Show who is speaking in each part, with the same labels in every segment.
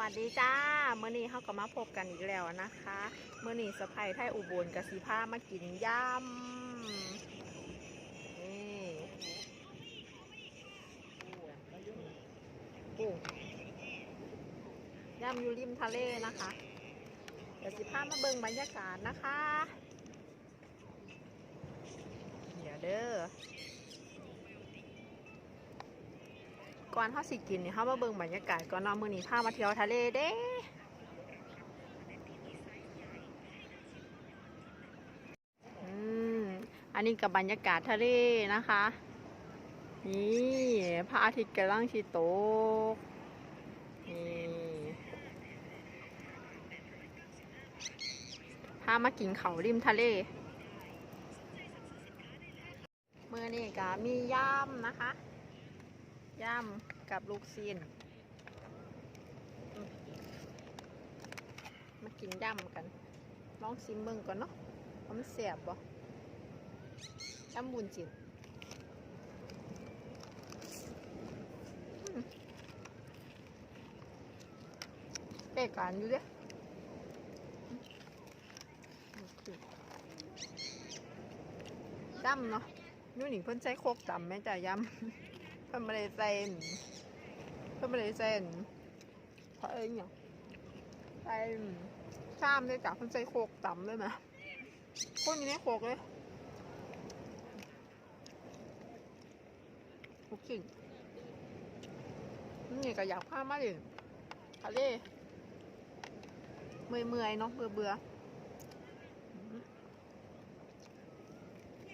Speaker 1: วัสดีจ้าเมื่อนี้เขาก็มาพบกันอีกแล้วนะคะเมื่อนี้สะพายไทยอุบลกับสีผ้ามากินยำนี่กุ้งยำอยู่ริมทะเลนะคะเดี๋ยวสิผ้ามาเบิ่งบรรยากาศนะคะ เดี๋ยวเด้อ ก่อนเขาสิกินเนี่ยเขามาเบิ่งบรรยากาศก่อนเนอนมื้อนี้พามาเที่ยวทะเลเด้อืมอันนี้กับบรรยากาศทะเลนะคะ นี่พระอาทิตย์กำลังชิตกนี่พามากินเขาริมทะเล เมื่อนี้ก็มีย่ำนะคะ ย่ำกับลูกซีนมากินย่ำกันลองซิมเบิ่งก่อนเนาะว่ามันแสบบ่ย่ำบุญจิตเป๊กการอยู่เด้ย่ำเนาะนู่นนี่เพิ่นใช้โคกตำแม่จ้ะย่ำ พิ่นไม่ได้ใส่อันเพิ่นไม่ได้ใส่อันเพราะเอ้ยเนี่ยใส่ชามเลยจ้ะเพิ่นใส่โคกต่ำเลยนะคนนี้ไม่โคกเลยโอเคนี่ก็อยากพามาเล่นทะเลเมื่อยเมื่อยเนาะเบื่อเบื่ออืม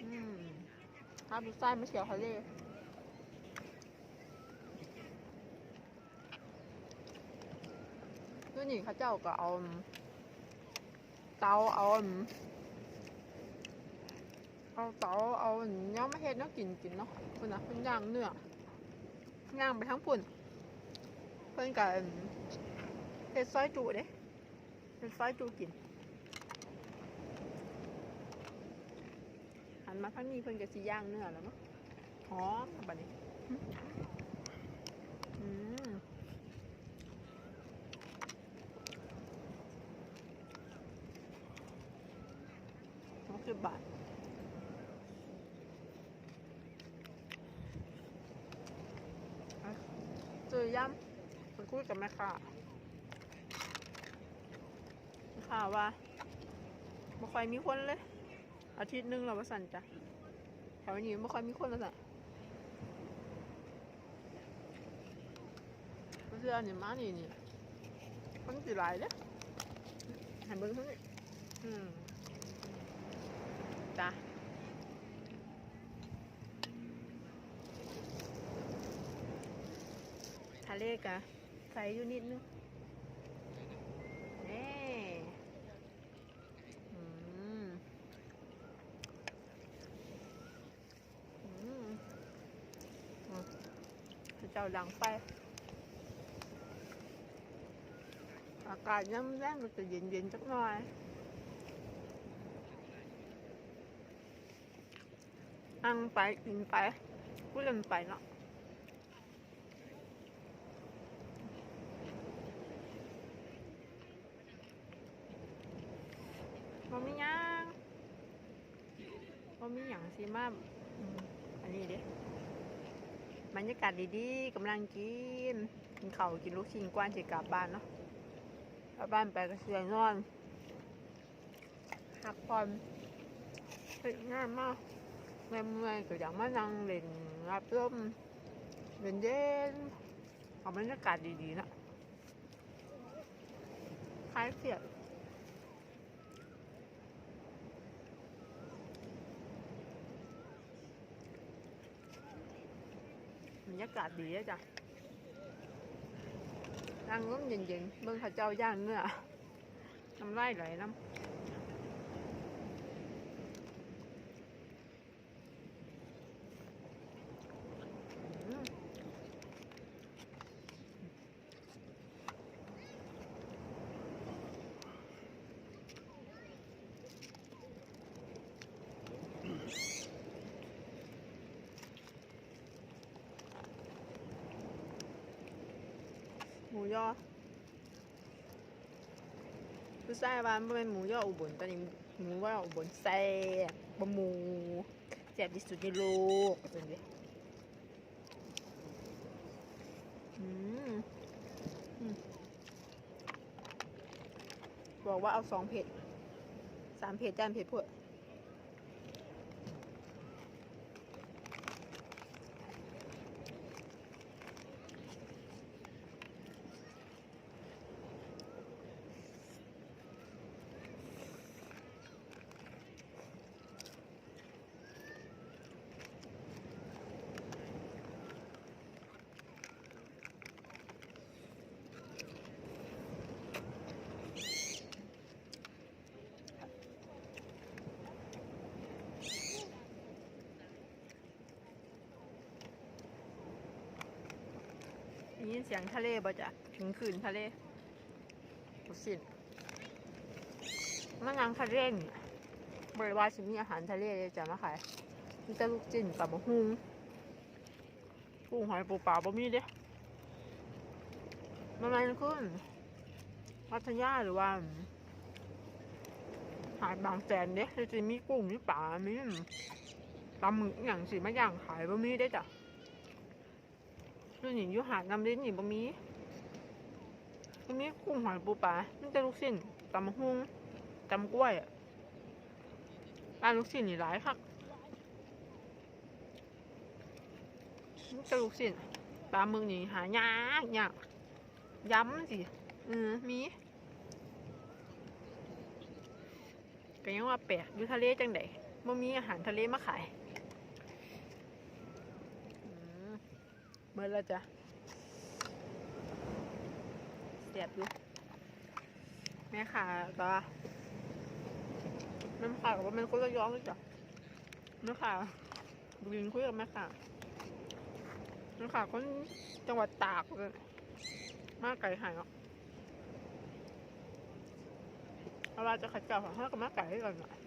Speaker 1: อืมพาดูไส้ไมาเที่ยวทะเล คือ นี่เขาเจ้าก็เอา เตาเอาเอาเตาเอาเนี้ยมาเฮ็ดเนาะกินกินเนาะเพิ่นนะเพิ่นย่างเนื้อย่างไปทั้งปุ่น เพิ่อนก็เฮ็ดซอยจุเด้เฮ็ดซอยจุกินหันมาทางนี้เพิ่อนก็สิย่างเนื้อแล้วเนาะหอมบัดนี้อืม หก สิบบาทอะซื้อย่ำมันคุยกับแม่ค้าแม่ค้าว่าไม่ค่อยมีคนเลย อาทิตย์หนึงเราประสันจ้ะแถวนี้ไม่ค่อยมีคนแล้วจ้ะเสื้อนี่มานี่นี่มันสิหลายเด้อหันเบิ้งเท่านี้อืม จ้ะทะเลกะใสอยู่นิดนึงนี่เจ้าดังไป อากาศย่ำแรงมันจะเย็นๆสักหน่อย ăn ไปกินไปก็เล่นไปเนาะมันไม่ยังมันไม่หยังสิมากอันนี้เด้บรรยากาศดีๆกำลังกินกินข้าวกินลูกชิ้นกว้านสิกลับบ้านเนาะกลับบ้านไปก็เสียนอนพักผ่อนเฮ้ยงายมาก เมื่อยก็อยากมานั่งเล่นรับลมเย็นเย็นๆเอาบรรยากาศดีๆนะคลายเครียดบรรยากาศดีอะจ้ะนั่งร่มเย็นๆเบิ่งเขาเจ้าย่างเนื้อน้ำลายไหลน้ำ มูยอผู้ชายว่ามันเป็นหมูย่ออุบลตอนนี้หมูว่าอุบลแซ่บบะหมูแซ่บที่สุดในโลกจนดิอืมอืมบอกว่าเอาสองเผ็ดสามเผ็ดจานเผ็ดพวก ยินเสียงทะเลบ่จ้ะถึงคืนทะเลบุสินมะนางทะเลนี่บริวารสิมีอาหารทะเลเลยจ้ะมาขายมีแต่ลูกจิ้นกับมะฮุงกุ้งหอยปูปลาบ่มีเด้มันมันขึ้นพัทยาหรือว่า หาดบางแสนเด้จะมีกุ้งมีปลามีปลาหมึกอย่างสิมาย่างขายบ่มีได้จ้ะ นี่นี่อยู่หาดน้ำลิ้นนี่บ่มีบ่มีกุ้งหอยปูปลามันจะลูกชิ้นตำบักหุ่งตำกล้วยอะร้านลูกชิ้นนี่หลายคักมันจะลูกชิ้นปลาหมึกนี่หายากยากย้ำสิอือมีก็ยังว่าแปลกอยู่ทะเลจังไดบ่มีอาหารทะเลมาขายอืม เมื่อแล้วจ้ะเสียบอยู่แม่ขาก็แม่ขากับว่ามันก็จะย้อนเลยจ้ะแม่ขาดูยินคุยกับแม่ขาแม่ขาคนจังหวัดตากเลยมาไก่หายเนาะเอาเราจะขัดเกลาของห้ากับมาไก่ให้ก่อนหน่อย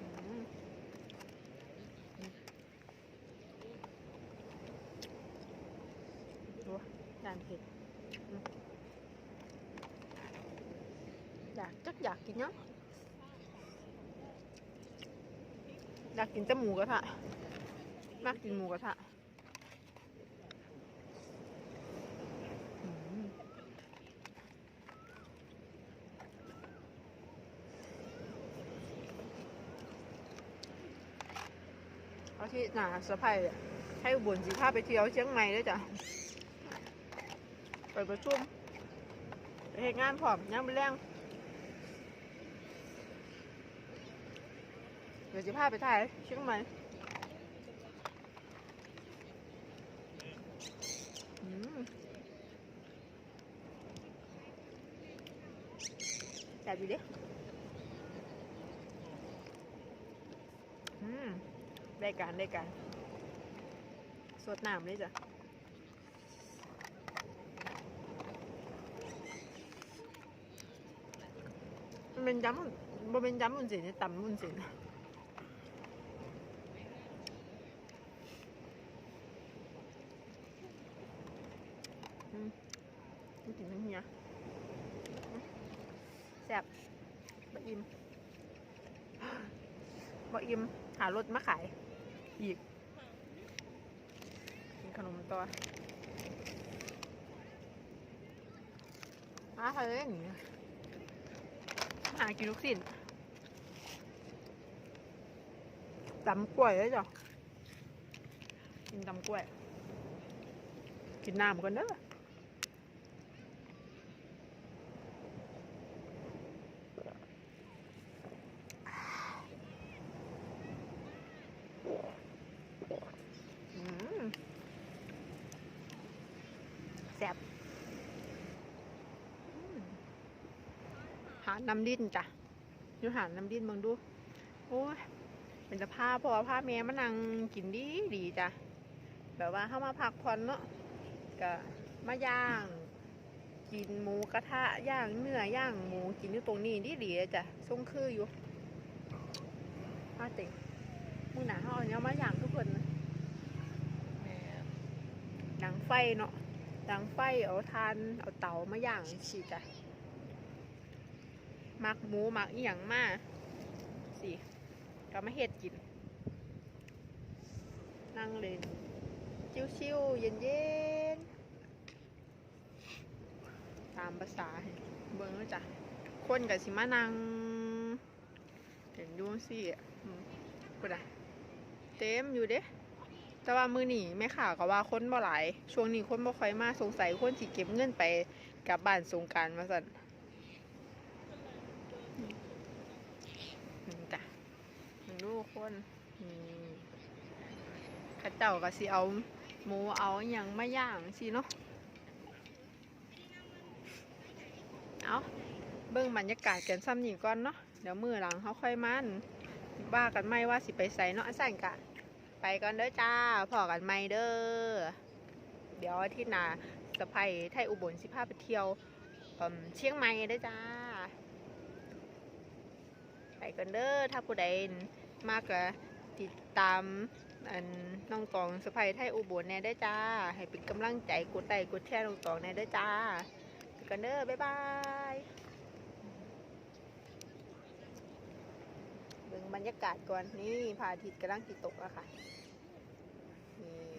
Speaker 1: อืม ดูจานเผ็ดอืมอยากจักอยากกินเนาะอยากกินแต่หมูกระทะมากกินหมูกระทะเอาที่หนาสะพายให้อุบลสีพาไปเที่ยวเชียงใหม่ด้วยจ้ะไปประชุมไปเหตุงานพร้อมยังไปแรง ดี๋ยวจะพาไปถ่ายเชียงใหม่อืมจับอยู่ดิอืมได้การได้การสดน้ำเลยจ้ะมันเป็นยำมันบ่เป็นยำมุนสินตำมุนสินอืม นกินทั้งเฮียแซ่บบ่อิ่มบ่อิ่มหารถมาขาย อีกกินขนมตัวมาทะเลอย่างนี้หากินลูกสิ้นตำกล้วยเลยจ้ะกินตำกล้วย กินน้ำก่อนเด้อมแซ่บอืม หาด น้ำดิ้นจ้ะอยู่หาดน้ำดิ้นเบิ่งดู โอ้ยเป็นสภาพพ่อพาแม่มานั่งกินดีดีจ้ะ แบบว่าเข้ามาพักผ่อนเนาะก็มาย่าง กินหมูกระทะย่างเนื้อย่างหมูกินอยู่ตรงนี้ดีดีเลยจ้ะทรงคืออยู่มาเต็งมึงหนาเขาเอาเนี้ยมาย่างทุกคนนะหนังไฟเนาะดังไฟเอาทานเอาเตามาย่างสิจ้ะ มักหมูมักอีหยังมาสิก็มาเฮ็ดกิน นั่งเล่นชิวๆเย็นๆตามภาษาเบิ่งแล้จ้ะคนกับสิมานั่งเห็นอยูสิอืมกูดะเต็มอยู่เด้แต่ว่ามือหนีแม่ข่าวก็ว่าคนบ่หลาย ช่วงนี้คนบ่ค่อยมาสงสัยคนสิเก็บเงินไปกับบ้านสงการมาสั่นจ้ะมึง ดูคนนี่ข้าเจ้าก็สิเอาหมูเอาอย่างมาย่างสิเนาะเอาเบิ่งบรรยากาศกันซ้ำนี่ก่อนเนาะเดี๋ยวมือหลังเขาค่อยมันว่ากันไม่ว่าสิไปใส่เนาะสั่นกะ ไปก่อนเด้อจ้าพอกันไม่เด้อเดี๋ยวที่นาสะพายไทยอุบลสิพาไปเที่ยวเชียงใหม่เด้อจ้าไปกันเด้อถ้าผู้ใด มากกะติดตามอันน้องตองสะพายไทยอุบลแน่ได้จ้า ให้เป็นกำลังใจกดไลค์กดแชร์น้องตองแน่ได้จ้ากันเด้อบ๊ายบายเบิ่งบรรยากาศก่อนนี่พระอาทิตย์กำลังติตกอะค่ะนี่